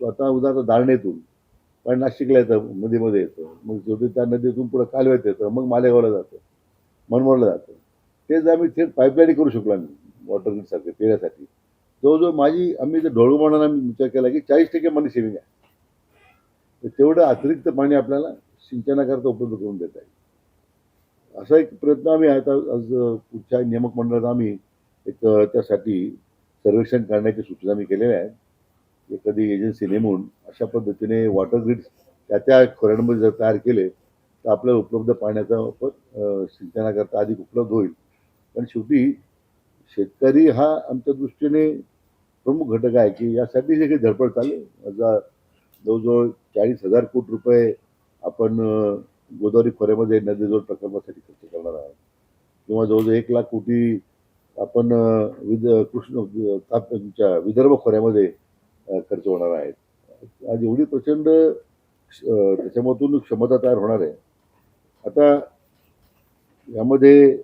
स्वतः उदाहरण धारणेतून. पण नाशिकला येतं नदीमध्ये येतं. मग शेवटी त्या नदीतून पुढं कालव्यात येतं. मग मालेगावला जातं. मनमोडला जातं. ते जर आम्ही थेट पाईपलाईन करू शकलो आम्ही वॉटर ग्रीडसारखे पिण्यासाठी जवळजवळ माझी आम्ही जर ढोळू म्हणून आम्ही विचार केला की चाळीस टक्के मनी सेविंग आहे. तर तेवढं अतिरिक्त पाणी आपल्याला सिंचनाकरता उपलब्ध करून देता येईल. असा एक प्रयत्न आम्ही आता आज पुढच्या नियामक मंडळात आम्ही एक त्यासाठी सर्वेक्षण करण्याची सूचना मी केलेल्या आहेत. एखादी एजन्सी नेमून अशा पद्धतीने वॉटर ग्रीड त्या त्या खोऱ्यांमध्ये जर तयार केले तर आपल्याला उपलब्ध पाण्याचा वापर सिंचनाकरता अधिक उपलब्ध होईल. पण शेवटी शेतकरी हा आमच्या दृष्टीने प्रमुख घटक आहे की यासाठी जे काही धडपड चालली. आता जवळजवळ चाळीस हजार कोटी रुपये आपण गोदावरी खोऱ्यामध्ये नदीजोड प्रकल्पासाठी खर्च करणार आहोत. किंवा जवळजवळ एक लाख कोटी आपण विद कृष्ण ताप- विदर्भ खोऱ्यामध्ये खर्च होणार आहेत. आज एवढी प्रचंड त्याच्यामधून क्षमता तयार होणार आहे. आता यामध्ये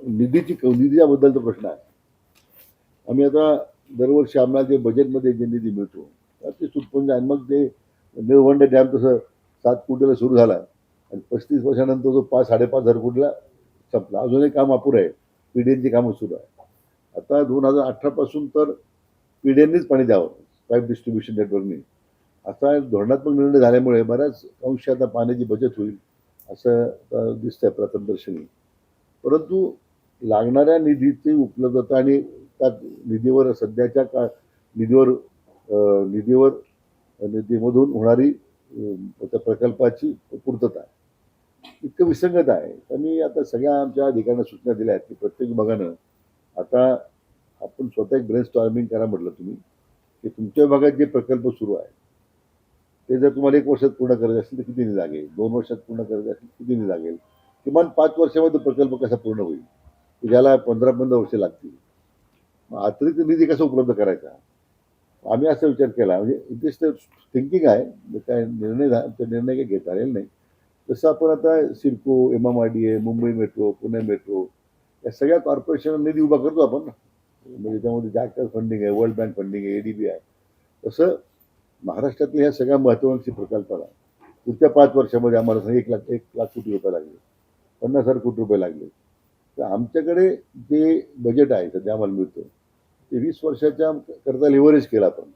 निधीची निधीच्याबद्दलचा प्रश्न आहे. आम्ही आता दरवर्षी आम्हाला जे बजेटमध्ये जे निधी मिळतो ते सुटपुंज आणि मग ते निळवंड डॅम तसं सात कोटीला सुरू झाला. आणि पस्तीस वर्षानंतर जो पाच साडेपाच हजार कोटीला संपला. अजूनही काम अपुरं आहे. पीडीएनची कामं सुरू आहे. आता दोन हजार अठरापासून तर पिढ्यांनीच पाणी द्यावं पाईप डिस्ट्रीब्युशन नेटवर्कने असा धोरणात्मक निर्णय झाल्यामुळे बऱ्याच अंशी आता पाण्याची बचत होईल असं आता दिसतंय प्रथमदर्शनी. परंतु लागणाऱ्या निधीची उपलब्धता आणि त्या निधीवर सध्याच्या का निधीवर निधीवर निधीमधून होणारी त्या प्रकल्पाची पूर्तता इतकं विसंगत आहे. तर मी आता सगळ्या आमच्या अधिकाऱ्यांना सूचना दिल्या आहेत की प्रत्येक विभागानं आता आपण स्वतः एक ब्रेन स्टॉर्मिंग करा म्हटलं तुम्ही की तुमच्या विभागात जे प्रकल्प सुरू आहे ते जर तुम्हाला एक वर्षात पूर्ण करायचे असेल तर किती निधी लागेल? दोन वर्षात पूर्ण करायचे असेल किती निधी लागेल? किमान पाच वर्षामध्ये प्रकल्प कसा पूर्ण होईल? ज्याला पंधरा पंधरा वर्षे लागतील. मग अतिरिक्त निधी कसा उपलब्ध करायचा? आम्ही असा विचार केला म्हणजे इंटरेस्ट थिंकिंग आहे काय निर्णय निर्णय काही घेता आलेला नाही. तसं आपण आता CIDCO M M R D A Mumbai metro Pune metro या सगळ्या कॉर्पोरेशन निधी उभा करतो आपण. ना म्हणजे त्यामध्ये जॅक्टर फंडिंग आहे वर्ल्ड बँक फंडिंग आहे एडीबी आहे. तसं महाराष्ट्रातल्या ह्या सगळ्या महत्वाकांक्षी प्रकल्पाला पुढच्या पाच वर्षामध्ये आम्हाला सांग एक लाख एक लाख कोटी रुपये लागले. पन्नास हजार कोटी रुपये लागले. तर आमच्याकडे जे बजेट आहे सध्या आम्हाला मिळतं ते वीस वर्षाच्या करता लिव्हरेज केला आपण.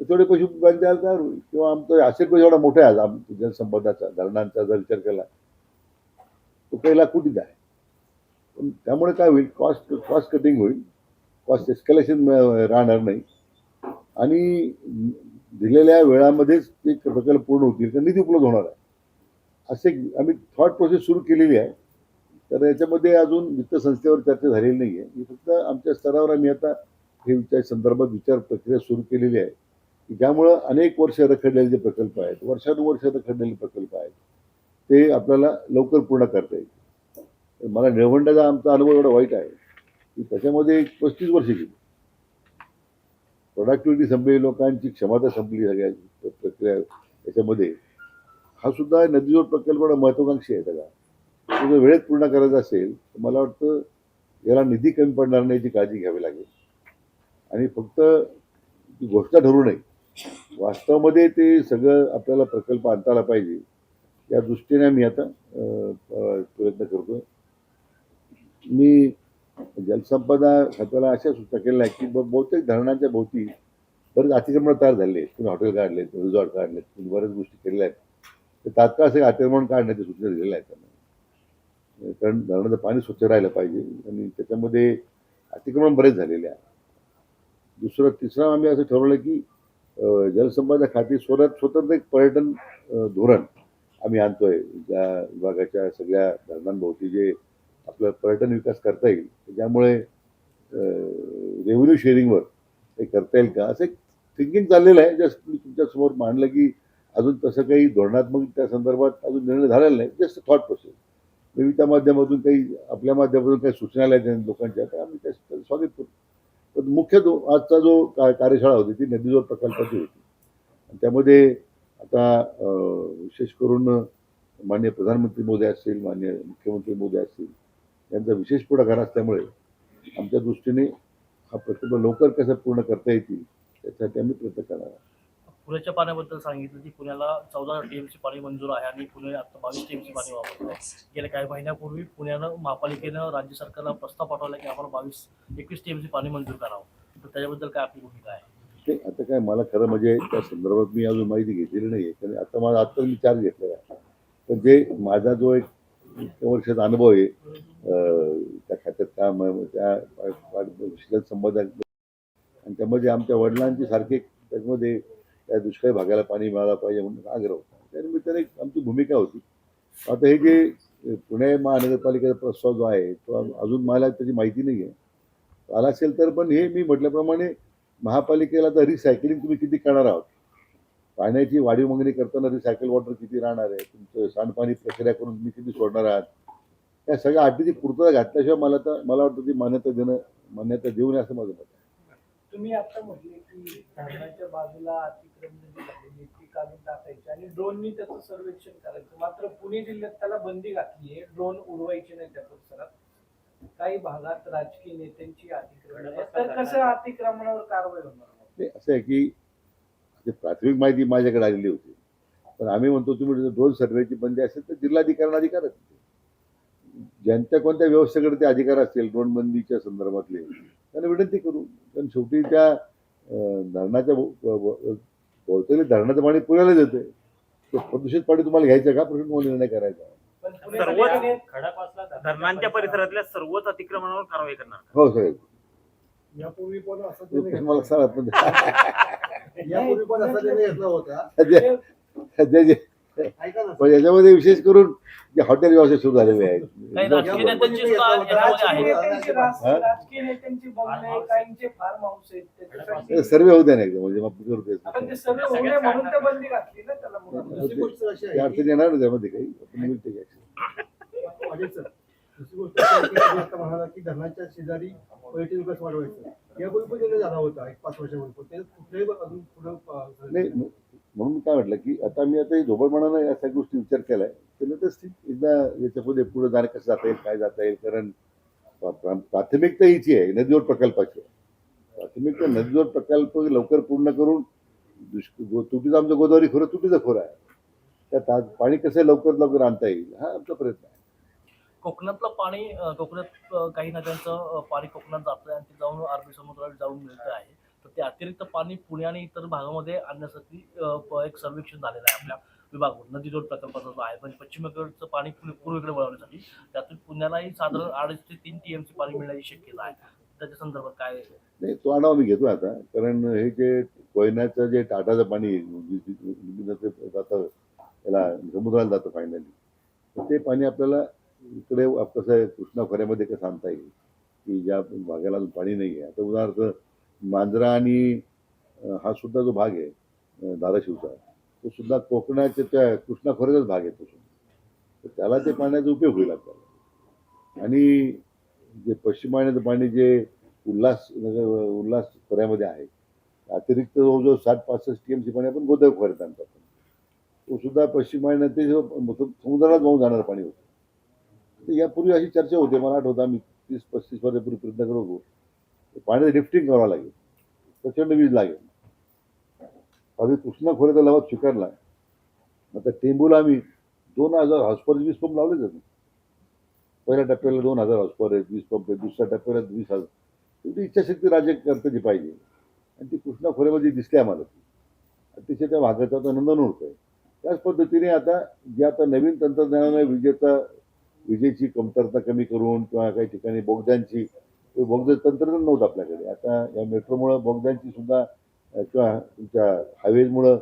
तर तेवढे पैसे बँक द्यायला तयार होईल. किंवा आमचं असेल पैसे एवढा मोठा आहे आज आम जलसंपदाचा धरणांचा जर विचार केला तो काही लाख कोटीचा आहे पण त्यामुळे काय होईल कॉस्ट कॉस्ट कटिंग होईल. कॉस्ट एस्कलेशन राहणार नाही. आणि दिलेल्या वेळामध्येच ते प्रकल्प पूर्ण होतील तर निधी उपलब्ध होणार आहे. असे आम्ही थॉट प्रोसेस सुरू केलेली आहे. तर याच्यामध्ये अजून वित्त संस्थेवर चर्चा झालेली नाही आहे मी फक्त आमच्या स्तरावर आम्ही आता हे विचार संदर्भात विचार प्रक्रिया सुरू केलेली आहे. की ज्यामुळं अनेक वर्ष रखडलेले जे प्रकल्प आहेत वर्षानुवर्ष रखडलेले प्रकल्प आहेत ते आपल्याला लवकर पूर्ण करता येईल. मला निळवंडाचा आमचा अनुभव एवढा वाईट आहे की त्याच्यामध्ये एक पस्तीस वर्ष गेली. प्रोडक्टिव्हिटी संपली लोकांची क्षमता संपली सगळ्या प्रक्रिया याच्यामध्ये. हा सुद्धा नदीजोड प्रकल्प महत्वाकांक्षी आहे सगळा तो जर वेळेत पूर्ण करायचा असेल तर मला वाटतं याला निधी कमी पडणार नाही याची काळजी घ्यावी लागेल. आणि फक्त ती घोषणा ठरू नये. वास्तवामध्ये ते सगळं आपल्याला प्रकल्प आणता आला पाहिजे. या दृष्टीने मी आता प्रयत्न करतोय. मी जलसंपदा खात्याला अशा सूचना केल्या आहेत की बहुतेक धरणांच्या भोवती बरेच अतिक्रमण तयार झाले आहेत. हॉटेल काढले रिझॉर्ट काढले तुम्ही बऱ्याच गोष्टी केलेल्या आहेत. तर तात्काळ असे अतिक्रमण काढण्याच्या सूचना दिलेल्या आहेत त्यांना. कारण धरणाचं पाणी स्वच्छ राहिलं पाहिजे आणि त्याच्यामध्ये अतिक्रमण बरेच झालेले आहे दुसरं तिसरं आम्ही असं ठरवलं की जलसंपदा खाती स्वतः स्वतंत्र एक पर्यटन धोरण आम्ही आणतोय. ज्या विभागाच्या सगळ्या धरणांभोवती जे आपलं पर्यटन विकास करता येईल ज्यामुळे रेव्हेन्यू शेअरिंगवर हे करता येईल का? असं एक थिंकिंग चाललेलं आहे. जस्ट मी तुमच्यासमोर मांडलं की अजून तसं काही धोरणात्मक त्या संदर्भात अजून निर्णय झालेला नाही. जस्ट थॉट प्रोसेस मी त्या माध्यमातून काही आपल्या माध्यमातून काही सूचना आल्या त्या लोकांच्या तर आम्ही त्या स्वागत करू. पण मुख्य जो आजचा जो का कार्यशाळा होती ती नदीजोड प्रकल्पाची होती. आणि त्यामध्ये आता विशेष करून माननीय प्रधानमंत्री मोदी असतील माननीय मुख्यमंत्री मोदी असतील यांचा विशेष पुढाकार असल्यामुळे आमच्या दृष्टीने हा प्रकल्प लवकर कसं पूर्ण करता येतील त्यासाठी आम्ही प्रयत्न करणार आहोत. पुण्याच्या पाण्याबद्दल सांगितलं की पुण्याला चौदा टीएमसी पाणी मंजूर आहे आणि पुणे आता बावीस टीएमसी पाणी वापरत गेल्या काही महिन्यापूर्वी पुण्यानं महापालिकेनं राज्य सरकारला प्रस्ताव पाठवला की आम्हाला बावीस एकवीस टीएमसी पाणी मंजूर करावं. तर त्याच्याबद्दल काय आपली भूमिका आहे? ते आता काय मला खरं म्हणजे त्या संदर्भात मी अजून माहिती घेतलेली नाही आहे कारण आता माझा आता मी चार्ज घेतलेला आहे. पण जे माझा जो एक इतक्या वर्षाचा अनुभव आहे. त्या खात्यात काम त्या पा- संबंध आणि त्यामध्ये आमच्या वडिलांची सारखे त्याच्यामध्ये त्या दुष्काळी भागाला पाणी मिळालं पाहिजे म्हणून आग्रह होता. त्यानिमित्ताने एक आमची भूमिका होती. आता हे जे पुणे महानगरपालिकेचा प्रस्ताव जो आहे तो अजून मला त्याची माहिती नाही आहे. आला असेल तर पण हे मी म्हटल्याप्रमाणे महापालिकेला तर रिसायकलिंग तुम्ही किती करणार आहोत? पाण्याची वाढीव मागणी करताना रिसायकल वॉटर किती राहणार आहे? तुमचं सांडपाणी प्रक्रिया करून तुम्ही किती सोडणार आहात? या सगळ्या अटीची पूर्तता घातल्याशिवाय मला तर मला वाटतं ती मान्यता देणं मान्यता देऊ नये असं माझं मत आहे. तुम्ही आता म्हटले की धरणाच्या बाजूला अतिक्रमण झालेली ती काढून टाकायची आणि ड्रोननी त्याचं सर्वेक्षण करायचं. मात्र पुणे जिल्ह्यात त्याला बंदी घातली आहे ड्रोन उडवायचे नाही त्या परिसरात. काही भागात राजकीय नेत्यांची अतिक्रमण. तर कसं अतिक्रमणावर कारवाई होणार? ते असं आहे की ते प्राथमिक माहिती माझ्याकडे आलेली होती. पण आम्ही म्हणतो तुम्ही ड्रोन सर्वेची बंदी असेल तर जिल्हाधिकारी अधिकार आहेत ज्यांच्या कोणत्या व्यवस्थेकडे ते अधिकार असतील ड्रोन बंदीच्या संदर्भातले त्यांना विनंती करू. कारण शेवटी त्या धरणाच्या बहुतेक धरणाचं पाणी पुण्याला येते ते प्रदूषित पाणी तुम्हाला घ्यायचं का? प्रश्न तुम्हाला निर्णय करायचा धरणांच्या परिसरातल्या सर्वच अतिक्रमणावर कारवाई करणार हो साहेब. यापूर्वी पण मला यापूर्वी पण असं घेतला होता? पण याच्यामध्ये विशेष करून जे हॉटेल व्यवसाय सुरू झालेले आहेत. हा? सर्वे होऊ द्या ना एकदम म्हणजे मग अडचण येणार ना त्यामध्ये काही. दुसरी गोष्ट आता म्हणाला की धरणाच्या शेजारी पर्यटन विकास वाढवायचं. पण त्याने झाला होता एक पाच वर्षापूर्वी. ते कुठल्याही अजून पुढे म्हणून काय म्हटलं की आता मी आता झोपडपणानं या सगळ्या गोष्टी विचार केलाय तर ठीक एकदा याच्यामध्ये पुढे जाणं कसं जाता येईल काय जाता येईल कारण प्रा- प्रा- प्राथमिकता हीची आहे नदीजोड प्रकल्पाची. प्राथमिकता नदीजोड प्रकल्प लवकर पूर्ण करून दुष्क तुटीचं आमचं गोदावरी खोरं तुटीचं खोरं आहे. त्यात पाणी कसं लवकर लवकर आणता येईल हा आमचा प्रयत्न आहे. कोकणातलं पाणी कोकणात काही नद्यांचं पाणी कोकणात जातं आणि ते जाऊन अरबी समुद्रात जाऊन मिळतं आहे तर ते अतिरिक्त पाणी पुणे आणि इतर भागामध्ये आणण्यासाठी एक सर्वेक्षण झालेलं आहे आपल्या विभागावर नदीजोड प्रकल्पाचा जो आहे म्हणजे पश्चिमेकडचं पाणी पूर्वेकडे वळवण्यासाठी त्यातून पुण्यालाही साधारण अडीच ते तीन टी टीएमसी पाणी मिळण्याची शक्यता आहे त्याच्या संदर्भात काय नाही तो आढावा मी घेतो आता कारण हे जे कोयनाचं जे टाटाचं पाणी जातं त्याला समुद्राला जातं फायनली तर ते पाणी आपल्याला इकडे कसं आहे कृष्णा खोऱ्यामध्ये कसं आणता येईल? की ज्या भागाला अजून पाणी नाही आहे आता उदाहरणार्थ मांजरा आणि हा सुद्धा जो भाग आहे धाराशिवचा तो सुद्धा कोकणाच्या त्या कृष्णा खोऱ्याचाच भाग आहे तो सुद्धा. तर त्याला ते पाण्याचा उपयोग होईल आपल्याला आणि जे पश्चिम पाण्याचं पाणी जे उल्हास म्हणजे, उल्हास खोऱ्यामध्ये आहे अतिरिक्त जवळजवळ साठ पासष्ट टी एम सी पाणी आपण गोदावरी खोऱ्यात आणतात तो सुद्धा पश्चिम वाहिन्यात ते समुद्राला वाहून जाणारं पाणी होतं. तर यापूर्वी अशी चर्चा होते मला आठवतं आम्ही तीस पस्तीस वर्षापूर्वी प्रयत्न करत होतो. पाण्याचं लिफ्टिंग करावं लागेल. प्रचंड वीज लागेल. आम्ही कृष्णा खोऱ्याचा लवाद स्वीकारला. आता टेंबूला आम्ही दोन हजार हॉस्पर वीज पंप लावले जाते पहिल्या टप्प्याला दोन हजार हॉस्पर आहेत वीज पंप आहेत दुसऱ्या टप्प्याला वीस हजार. तुमची इच्छाशक्ती राज्यकर्त्याची पाहिजे. आणि ती कृष्णा खोऱ्यामध्ये दिसली आम्हाला. ती अतिशय त्या भागाचा आता नंदन होत आहे त्याच पद्धतीने आता जे आता नवीन तंत्रज्ञानाने विजेचा विजेची कमतरता कमी करून किंवा काही ठिकाणी बोगद्यांची बोगद तंत्रज्ञान नव्हतं आपल्याकडे. आता या मेट्रोमुळं बोगद्यांची सुद्धा किंवा तुमच्या हायवेजमुळं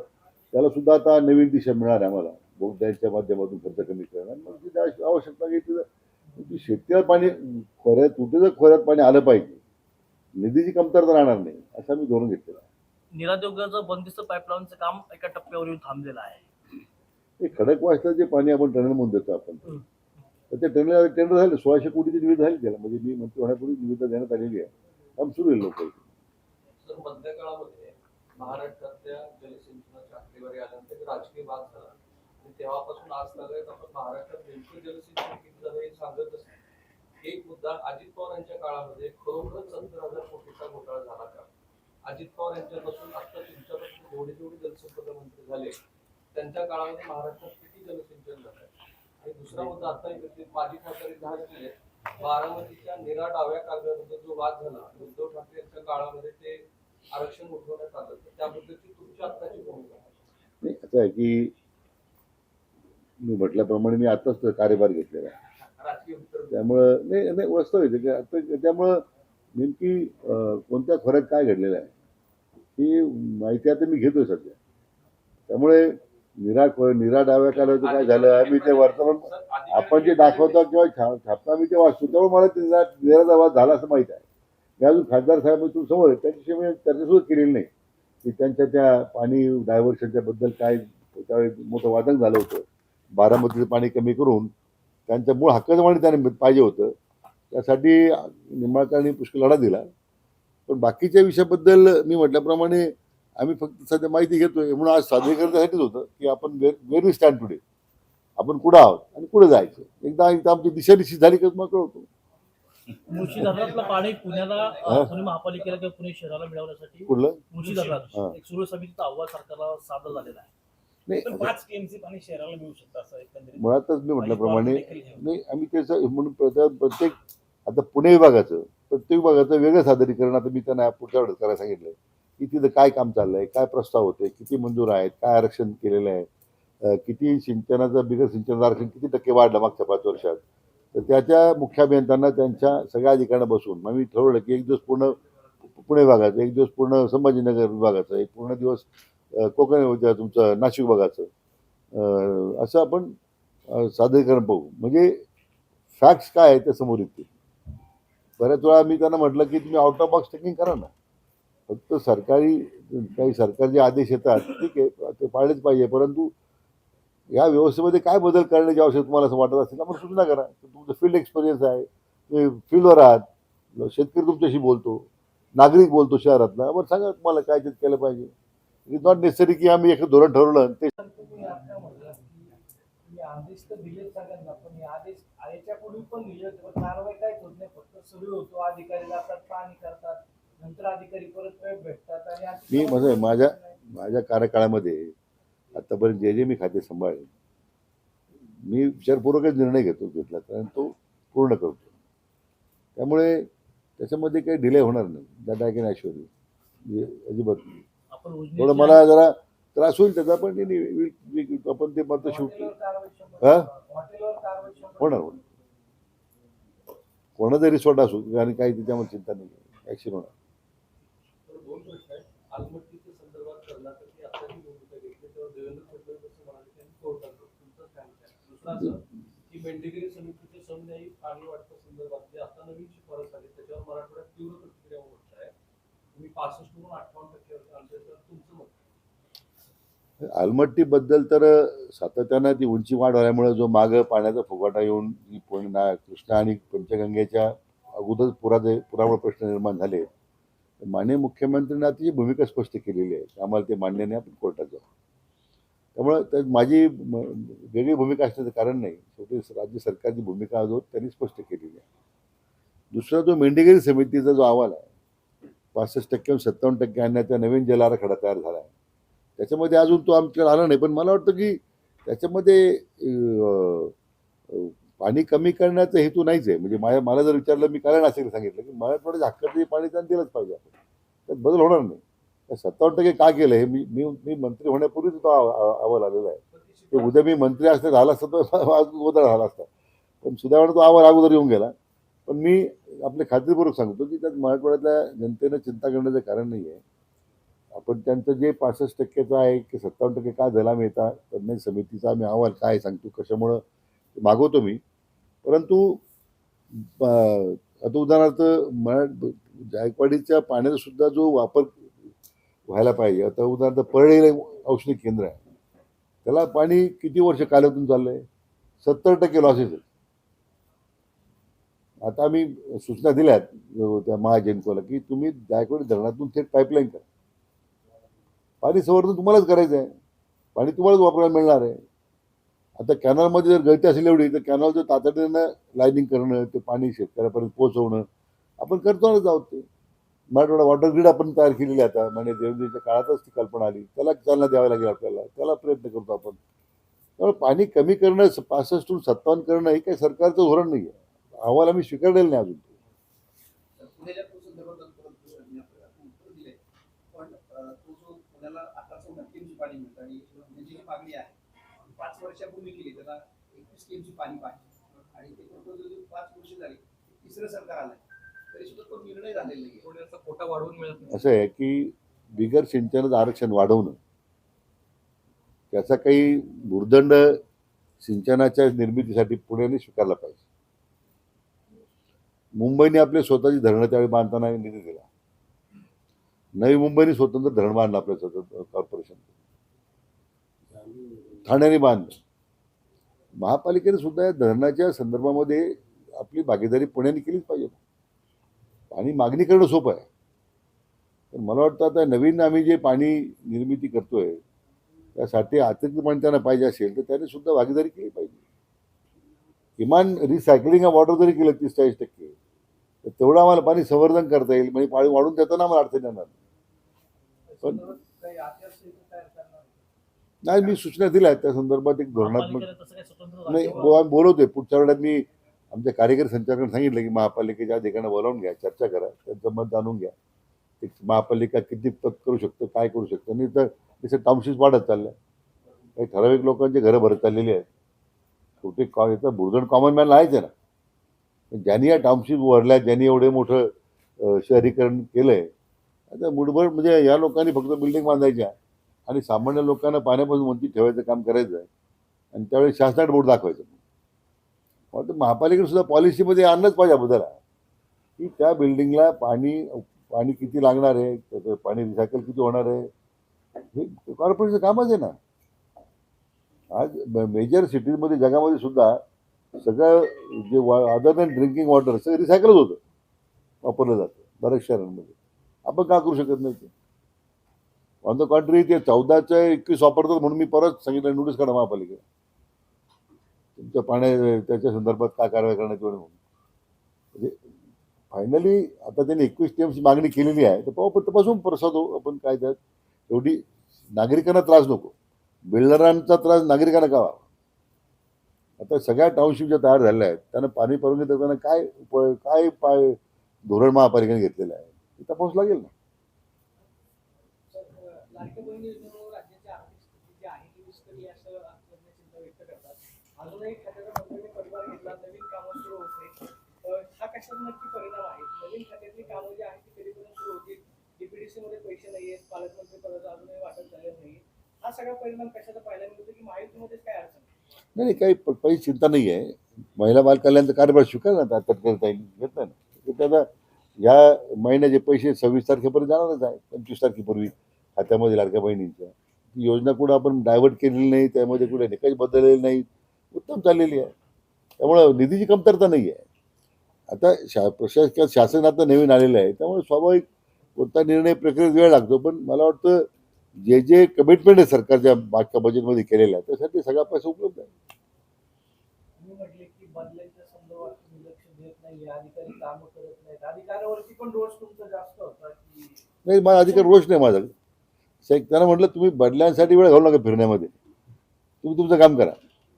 त्याला सुद्धा आता नवीन दिशा मिळणार आहे आम्हाला. बोगद्यांच्या माध्यमातून खर्च कमी करणं. आणि मग तिथे अशी आवश्यकता घेतली की शेतीला पाणी खोऱ्यात तुटेचं खोऱ्यात पाणी आलं पाहिजे. निधीची कमतरता राहणार नाही असं आम्ही धोरण घेतलेलं आहे. निराद्योगाचं बंदिस्त पाईपलाईनचं काम एका टप्प्यावर येऊन थांबलेलं आहे. ते खडकवासचं जे पाणी आपण टनेल म्हणून देतो आपण. तर ते टेंडर टेंडर झाले सोळाशे कोटीची निविदा झाली त्याला. म्हणजे मी मंत्री होण्यापूर्वी निविदा देण्यात आलेली आहे. काम सुरू आहे लोक तर मध्य काळामध्ये महाराष्ट्रातल्या जलसिंचनाच्या आकडेवारी आल्यानंतर राजकीय वाद झाला. आणि तेव्हापासून आज तागायत आपण महाराष्ट्रात नेमकं जलसिंचन किती झालं हे सांगत नाही एक मुद्दा अजित पवार यांच्या काळामध्ये खरोखरच सत्तर हजार कोटीचा घोटाळा झाला का? अजित पवार यांच्यापासून आता तुमच्यापासून जेवढे जेवढे जलसंपदा मंत्री झाले त्यांच्या काळामध्ये महाराष्ट्रात किती जलसिंचन झालं दुसरा मुद्दा आता माजी खासदार बारामतीच्या निरा डाव्या कालव्याबद्दल जो वाद झाला उद्धव ठाकरे यांच्या काळामध्ये ते आरक्षण उठवण्यात आलं. त्याबद्दलची तुमची आत्ताची भूमिका आहे. नाही असं आहे की मी म्हटल्याप्रमाणे मी आताच कार्यभार घेतलेला आहे. त्यामुळं नाही नाही वास्तविक आहे की आता त्यामुळं नेमकी कोणत्या खोऱ्यात काय घडलेलं आहे ही माहिती आता मी घेतोय सध्या. त्यामुळे निरा निरा डाव्या कालावधी काय झालं? आम्ही ते वर्तमान आपण जे दाखवतो किंवा छा- छापता मी ते वाचतो त्यामुळे मला ते निरा वाद झाला असं माहीत आहे. मी अजून खासदार साहेब तू समोर त्याच्याशी मी चर्चा सुद्धा केलेली नाही. की त्यांच्या त्या पाणी डायव्हर्शनच्या बद्दल काय त्यावेळी मोठं वादन झालं होतं. बारामतीचं पाणी कमी करून त्यांच्या मूळ हक्काचं पाणी त्याने पाहिजे होतं. त्यासाठी निंबाळकरांनी पुष्कळ लढा दिला. पण बाकीच्या विषयाबद्दल मी म्हटल्याप्रमाणे आम्ही फक्त सध्या माहिती घेतोय म्हणून आज सादरीकरणासाठीच होतं की आपण वेर वी स्टँड टुडे आपण कुठं आहोत आणि कुठं जायचं? एकदा एकदा आमची दिशा निश्चित झाली की मग कळवतो. मुळशी धरणातलं पाणी पुण्याला? अं, पुणे महापालिकेला किंवा पुणे शहराला मिळवण्यासाठी कुठलं? मुळशी. धरणात. एक सुरू समितीचा अहवाल सरकारला सादर झालेला आहे. नाही पण पाच टीएमसी पाणी शहराला मिळू शकतं असं एकंदरीत. मुळातच मी म्हटल्याप्रमाणे. नाही आम्ही त्याचं म्हणून प्रत्ये- प्रत्येक आता पुणे विभागाचं प्रत्येक विभागाचं वेगळं सादरीकरण आता मी त्यांना पुढच्या वेळेस करायला सांगितलं की तिथं काय काम चाललं आहे काय प्रस्ताव होते किती मंजूर आहेत काय आरक्षण केलेलं आहे किती सिंचनाचं बिगर सिंचनाचं आरक्षण किती टक्के वाढलं मागच्या पाच वर्षात? तर त्याच्या मुख्य अभियंत्यांना त्यांच्या सगळ्या अधिकाऱ्यांना बसून मग मी ठरवलं की एक दिवस पूर्ण पुणे विभागाचं एक दिवस पूर्ण संभाजीनगर विभागाचं एक पूर्ण दिवस कोकण तुमचं नाशिक विभागाचं. असं आपण सादरीकरण पाहू. म्हणजे फॅक्ट्स काय आहे ते समोर येतील. बऱ्याच वेळा मी त्यांना म्हटलं की तुम्ही आउट ऑफ बॉक्स टेकिंग करा ना. फक्त सरकारी काही सरकारचे आदेश येतात ठीक आहे ते पाळलेच पाहिजे. परंतु या व्यवस्थेमध्ये काय बदल करण्याची आवश्यक तुम्हाला असं वाटत असेल आपण मग सूचना करा. तुमचं फील्ड एक्सपिरियन्स आहे तुम्ही फील्डवर आहात शेतकरी तुमच्याशी बोलतो नागरिक बोलतो शहरातला. बरं सांगा तुम्हाला काय त्यात केलं पाहिजे. इट इज नॉट नेसेसरी की आम्ही एक धोरण ठरवलं ते आदेश तर दिले सगळ्यांना पण आदेश पण दिले कारवाई काहीच होत नाही. फक्त सुरू होतो अधिकारी जातात पाणी करतात. नंतर अधिकारी परत वेळ भेटतात आणि आता- मी माझं माझ्या माझ्या कार्यकाळामध्ये आतापर्यंत जे जे मी खाते सांभाळले मी विचारपूर्वकच निर्णय घेतो घेतला कारण तो पूर्ण करतो. त्यामुळे त्याच्यामध्ये काही डिले होणार नाही. कॅन ॲश्युअर यू म्हणजे अजिबात नाही. थोडं मला जरा त्रास होईल त्याचा पण नाही, आपण ते मात्र शंभर हा? होणार होणार. कोणाचा रिसॉर्ट असू आणि काही त्याच्यामध्ये चिंता नाही. ॲक्शन होणार. दोन प्रश्न आहेत आलमट्टीच्या संदर्भात कर्नाटकने आताची भूमिका घेतली तेव्हा देवेंद्र फडणवीस असं म्हणाले की आम्ही कोर्टात तुमचं काय मत आहे? दुसरं असं की मेंढेगिरी समितीचे समन्यायी पाणी वाटप संदर्भात जे आता नवीन शिफारस आली त्याच्यावर मराठवाड्यात तीव्र प्रतिक्रिया उमटत आहे तुम्ही पासष्ट म्हणून अठ्ठावन्न टक्के आणले तर तुमचं मत काय? आलमट्टीबद्दल तर सातत्यानं ती उंची वाढ होण्यामुळे जो मागं पाण्याचा फुगाटा येऊन पूर्ण ना कृष्णा आणि पंचगंगेच्या अगोदर पुराचे पुरामुळे प्रश्न निर्माण झाले माननीय मुख्यमंत्र्यांनी आता भूमिका स्पष्ट केलेली आहे आम्हाला ते मान्य नाही आपण कोर्टात जाऊ. त्यामुळं तर माझी वेगळी भूमिका असण्याचं कारण नाही. शेवटी राज्य सरकारची भूमिका जो त्यांनी स्पष्ट केलेली आहे. दुसरा जो मेंढेगिरी समितीचा जो अहवाल आहे पासष्ट टक्के सत्तावन्न टक्के आणण्याचा नवीन जल आराखडा तयार झाला आहे. त्याच्यामध्ये अजून तो आमच्याकडे आला नाही पण मला वाटतं की त्याच्यामध्ये पाणी कमी करण्याचा हेतू नाहीच आहे. म्हणजे माझ्या मला जर विचारलं मी कारण असेल सांगितलं की मराठवाड्याच्या हक्काचं हे पाणी त्यांना दिलंच पाहिजे आपण. त्यात बदल होणार नाही. सत्तावन्न टक्के का केलं हे मी मी मी मंत्री होण्यापूर्वीच तो अहवाल आलेला आहे. ते उद्या मी मंत्री असते झाला असतं तर आज गोंधळ झाला असता. पण सुदैवाने तो अहवाल अगोदर येऊन गेला. पण मी आपले खात्रीपूर्वक सांगतो की त्यात मराठवाड्यातल्या जनतेनं चिंता करण्याचं कारण नाही आहे. आपण त्यांचं जे पासष्ट टक्केचं आहे की सत्तावन्न टक्के का झाला मिळता तज्ज्ञ समितीचा आम्ही अहवाल काय सांगतो कशामुळं मागवतो मी परंतु आता उदाहरणार्थ मरा जायकवाडीच्या पाण्याचा सुद्धा जो वापर व्हायला पाहिजे. आता उदाहरणार्थ परळीला औष्णिक केंद्र आहे. त्याला पाणी किती वर्ष कालवतून चाललं आहे सत्तर टक्के लॉसेस आहेत आता आम्ही सूचना दिल्यात त्या महाजेनकोला की तुम्ही जायकवाडी धरणातून थेट पाईपलाईन करा. पाणी संवर्धन तुम्हालाच करायचं आहे पाणी तुम्हालाच वापरायला मिळणार आहे. आता कॅनलमध्ये जर गळती असेल एवढी तर कॅनलचं तातडीनं लायनिंग करणं ते पाणी शेतकऱ्यापर्यंत पोहोचवणं आपण करतोच आहोत ते. मराठवाडा वॉटर ग्रीड आपण तयार केलेली आहे आता म्हणजे देवदेवीच्या काळातच ती कल्पना आली. त्याला चालना द्यावी लागेल आपल्याला. त्याला प्रयत्न करतो आपण. त्यामुळे पाणी कमी करणं पासष्टून सत्तावन्न करणं हे काही सरकारचं धोरण नाही आहे अहवाल आम्ही स्वीकारलेला नाही अजून. पण तो जो पुण्याला पाणी मिळतं आणि जी मागणी आहे पाच वर्षापूर्वी केली त्याला एकवीस टीमची पाणी पाहिजे. आणि ते प्रपोजल जो पाच वर्ष झाली तिसरं सरकार आलंय. तरी सुद्धा तो निर्णय झालेला नाही पुण्याचा कोटा वाढवून मिळत नाही. असं आहे की बिगर सिंचनाचं आरक्षण वाढवणं त्याचा काही भुर्दंड सिंचनाच्या निर्मितीसाठी पुण्याने स्वीकारला पाहिजे. मुंबईने आपले स्वतःची धरणं त्यावेळी बांधताना निधी दिला. नवी मुंबईने स्वतंत्र धरण बांधलं आपल्या स्वतंत्र कॉर्पोरेशन ठाण्याने बांधलं महापालिकेने सुद्धा या धरणाच्या संदर्भामध्ये आपली भागीदारी पुण्याने केलीच पाहिजे. पाणी मागणी करणं सोपं आहे. पण मला वाटतं आता नवीन आम्ही जे पाणी निर्मिती करतोय त्यासाठी अतिरिक्त पाणी त्यांना पाहिजे असेल तर त्याने सुद्धा भागीदारी केली पाहिजे. किमान रिसायकलिंग ऑफ वॉटर जरी केलं तीस चाळीस टक्के तर तेवढं आम्हाला पाणी संवर्धन करता येईल म्हणजे पाणी वाढून देताना आम्हाला अडचण येणार नाही. पण काही आचारसंहिता तयार करणार नाही मी सूचना दिल्या आहेत त्या संदर्भात एक धोरणात्मक नाही आम्ही बोलवतोय पुढच्या वेळेला मी आमच्या कार्यकारी संचालकांना सांगितलं की महापालिकेच्या अधिकाऱ्यांना बोलावून घ्या चर्चा करा त्यांचं मत जाणून घ्या. एक महापालिका किती पत करू शकतं काय करू शकतं नाही तर त्याचे टाउनशिप वाढत चालल्या. काही ठराविक लोकांची घरं भरत चाललेली आहेत. शेवटी कॉ याचा बुरदण कॉमन मॅन आहेच आहे ना. पण ज्यांनी या टाउनशिप भरल्या ज्यांनी एवढे मोठं शहरीकरण केलंय आता मुठभर म्हणजे या लोकांनी फक्त बिल्डिंग बांधायच्या. आणि सामान्य लोकांना पाण्यापासून वंचित ठेवायचं काम करायचं आहे आणि त्यावेळी शासनात बोर्ड दाखवायचं वाटतं महापालिकेने सुद्धा पॉलिसीमध्ये आणलंच पाहिजे अगोदर की त्या बिल्डिंगला पाणी पाणी किती लागणार आहे त्याचं पाणी रिसायकल किती होणार आहे हे कॉर्पोरेशनचं कामच आहे ना. आज मेजर सिटीजमध्ये जगामध्ये सुद्धा सगळं जे अदर दॅन ड्रिंकिंग वॉटर सगळं रिसायकलच होतं. वापरलं जातं. बऱ्याच शहरांमध्ये. आपण का करू शकत नाही ते? ऑन द कॉन्ट्री ते चौदाच्या एकवीस वापरतात म्हणून मी परत सांगितलं नोटीस काढा महापालिकेला. तुमच्या पाण्या त्याच्या संदर्भात काय कारवाई करण्याची वेळ म्हणून म्हणजे फायनली आता त्यांनी एकवीस टीएमची मागणी केलेली आहे. तर पाहू पण तपासून प्रसाद होऊ आपण काय त्यात. एवढी नागरिकांना त्रास नको. बिल्डरांचा त्रास नागरिकांना का व्हावा? आता सगळ्या टाउनशिप ज्या तयार झाल्या आहेत त्यांना पाणी परवानगी देताना काय उपाय काय पाय धोरण महापालिकेने घेतलेलं आहे ते तपास लागेल ना. आपल्याला चिंता नाही नाही हा सगळा परिणाम कशाचा पाहायला मिळतो की महायुतीमध्येच काय अडचण नाही नाही, काही चिंता नाही आहे. महिला बाल कार्यभार स्वीकार करता घेत नाही ना. महिन्याचे पैसे सव्वीस तारखेपर्यंत जाणारच आहे, पंचवीस तारखेपूर्वी. खात्यामध्ये लाडक्या बहिणींच्या. ती योजना कुठं आपण डायव्हर्ट केलेली नाही त्यामध्ये कुठे निकाल बदललेले नाही. उत्तम चाललेली आहे. त्यामुळं निधीची कमतरता नाही आहे आता शा प्रशासकीय शासन आता नवीन आलेलं आहे. त्यामुळे स्वाभाविक कोणता निर्णय प्रक्रियेत वेळ लागतो. पण मला वाटतं जे जे कमिटमेंट आहे सरकारच्या मागच्या बजेटमध्ये केलेलं आहे त्यासाठी सगळा पैसा उपलब्ध आहे. नाही माझा अधिकार रोष नाही माझा त्यांना म्हटलं तुम्ही बदल्यांसाठी वेळ घालू नका फिरण्यामध्ये. तुम्ही तुमचं काम करा.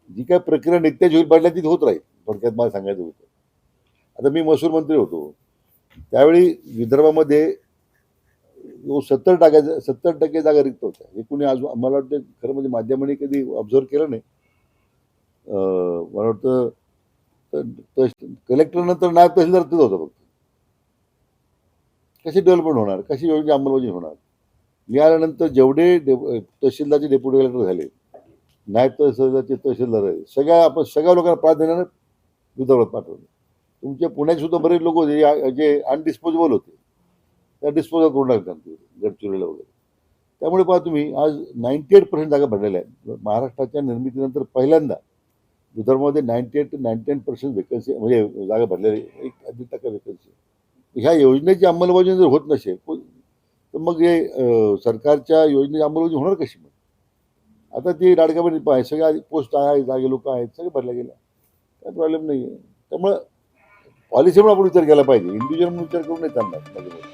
जी काय प्रक्रिया नित्याची होईल बदल्या ती होत राहील. थोडक्यात मला सांगायचं होतं. आता मी महसूल मंत्री होतो. त्यावेळी विदर्भामध्ये सत्तर टक्के सत्तर टक्के जागा रिक्त होत्या. हे कुणी आज मला वाटतं खरं म्हणजे माध्यमांनी कधी ऑब्झर्व केलं नाही. मला वाटतं कलेक्टर नंतर नायब तहसीलदार तिथं होतं फक्त. कशी डेव्हलपमेंट होणार? कशी योजना अंमलबजावणी होणार? मिळाल्यानंतर जेवढे डे- तहसीलदारचे डेप्युटी कलेक्टर झाले नायब तहसीलदारचे तहसीलदार आहे सगळ्या आपण सगळ्या लोकांना प्राधान्यानं विदर्भात पाठवलं. तुमचे पुण्याचे सुद्धा बरेच लोक होते जे- अनडिस्पोजेबल होते त्या डिस्पोजल करून टाकतात ते गडचिरोलीला वगैरे. त्यामुळे पहा तुम्ही आज नाईन्टी एट पर्सेंट जागा भरलेल्या आहेत. महाराष्ट्राच्या निर्मितीनंतर पहिल्यांदा विदर्भामध्ये ninety eight to ninety nine percent vacancy म्हणजे जागा भरलेली आहे. एक दीड टक्का व्हेकन्सी ह्या योजनेची अंमलबजावणी जर होत नसेल तर मग हे सरकारच्या योजनेची अंमलबजावणी होणार कशी मग? आता ते लाडक्या बहिणी सगळ्या पोस्ट आहे जागे लोक आहेत सगळे भरल्या गेल्या. काय प्रॉब्लेम नाही आहे त्यामुळं पॉलिसी म्हणून आपण विचार केला पाहिजे. इंडिव्हिज्युअल म्हणून विचार करून नाही चालणार माझ्या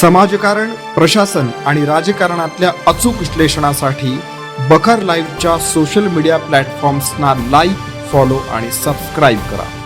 समाजकारण प्रशासन आणि राजकारणातल्या अचूक विश्लेषणासाठी बखर लाईव्हच्या सोशल मीडिया प्लॅटफॉर्म्सना लाईक फॉलो आणि सबस्क्राईब करा.